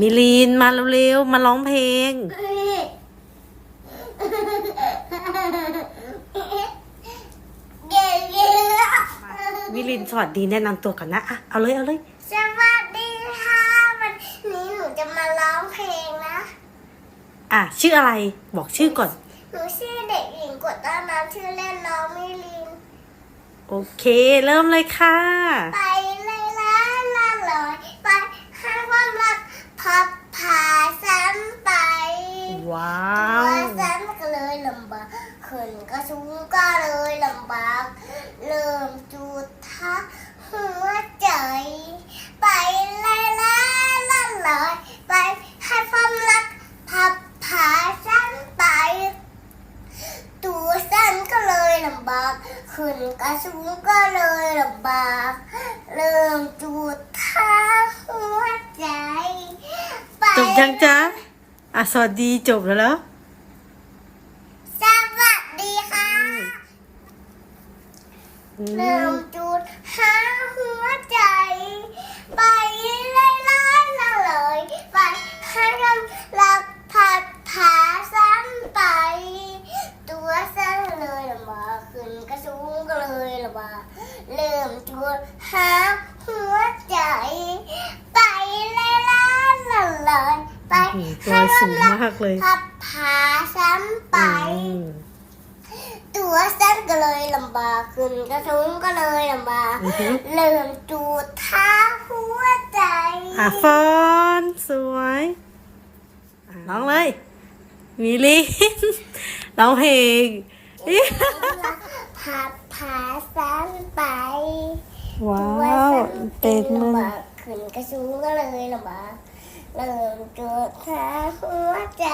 มิลินมาเร็วๆ มาร้องเพลงเย้เย้มิลินสวัสดีแนะนำตัวก่อนนะอะเอาเลยเอาเลย สวัสดีค่ะ วันนี้หนูจะมาร้องเพลงนะ อะ ชื่ออะไรบอกชื่อก่อน หนูชื่อเด็กหญิงกดต้าน้ำชื่อเล่นน้องมิลิน โอเค เริ่มเลยค่ะ ไปเลยละละลอยไปให้ความรักพับพาซ้ำไป ว้า ตัววซ้ำก็เลยลำบากขึ้นก็สูงก็เลยลำบาก เริ่มจุดทักหัวใจ ไปเลยละละลอยไปให้ความรักพับพาซ้ำไป ตัวสั้นก็เลยลำบาก ขึ้นกระสูงก็เลยลำบาก เริ่มจุดท้าหัวใจ จบยังจ๊ะอะสวัสดีจบแล้วเหรอ สวัสดีค่ะ อืเริ่มมจุดหาหัวใจ ไปเลยล้านละเลยไปให้กำลักผัดผาซ้ำไป ตัวสั้นเลยลำบากขึ้นกระสูงก็เลยลำบากเริ่มจุดหาหัวใจ ไปเลยล้านละเลยไปอืมตัวสูงมากเลยผัดผาซ้ำไปอืม ตัวสั้นก็เลยลำบากขึ้นกระทุ้งก็เลยลำบากอือฮึ เริ่มจูดท้าหัวใจอะฟอนสวยอะร้องเลยมิลิน ร้องเพลงผัดผาสั้นไปว้าตัวว สั้นเป็นลำมากบากขึ้นกระทุ้งก็เลยลำบากเริ่มจูดท้าหัวใจ